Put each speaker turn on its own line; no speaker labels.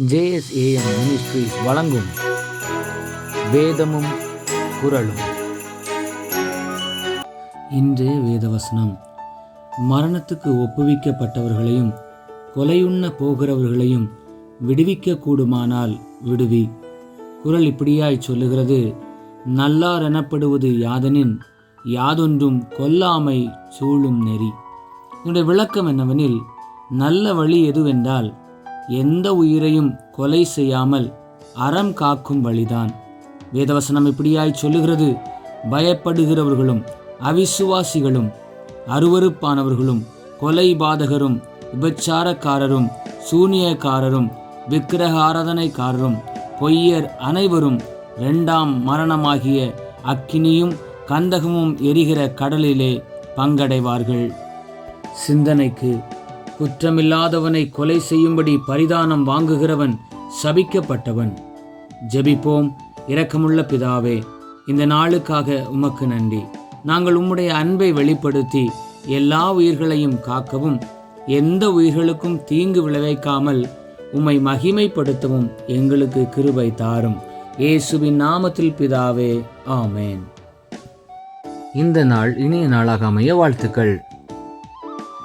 JSAM ministries வழங்கும் வேதமும் குரலும் இன்றைய வேதவசனம். மரணத்துக்கு ஒப்புவிக்கப்பட்டவர்களையும் கொலையுண்ண போகிறவர்களையும் விடுவிக்க கூடுமானால் விடுவி. குரல் இப்படியாய் சொல்லுகிறது நல்லார் எனப்படுவது யாதெனின் யாதொன்றும் கொல்லாமை சூழும் நெறி. இதனுடைய விளக்கம் என்னவெனில் நல்ல வழி எதுவென்றால் எந்த உயிரையும் கொலை செய்யாமல் அறம் காக்கும் வழிதான். வேதவசனம் இப்படியாய் சொல்லுகிறது. பயப்படுகிறவர்களும் அவிசுவாசிகளும் அருவருப்பானவர்களும் கொலை பாதகரும் விபச்சாரக்காரரும் சூனியக்காரரும் விக்கிரக ஆராதனைக்காரரும் பொய்யர் அனைவரும் இரண்டாம் மரணமாகிய அக்கினியும் கந்தகமும் எரிகிற கடலிலே பங்கடைவார்கள். சிந்தனைக்கு குற்றமில்லாதவனை கொலை செய்யும்படி பரிதானம் வாங்குகிறவன் சபிக்கப்பட்டவன். ஜெபிப்போம். இரக்கமுள்ள பிதாவே இந்த நாளுக்காக உமக்கு நன்றி. நாங்கள் உம்முடைய அன்பை வெளிப்படுத்தி எல்லா உயிர்களையும் காக்கவும் எந்த உயிர்களுக்கும் தீங்கு விளைவிக்காமல் உம்மை மகிமைப்படுத்தவும் எங்களுக்கு கிருபை தாரும். இயேசுவின் நாமத்தில் பிதாவே ஆமேன். இந்த நாள் இனிய நாளாக அமைய வாழ்த்துக்கள்.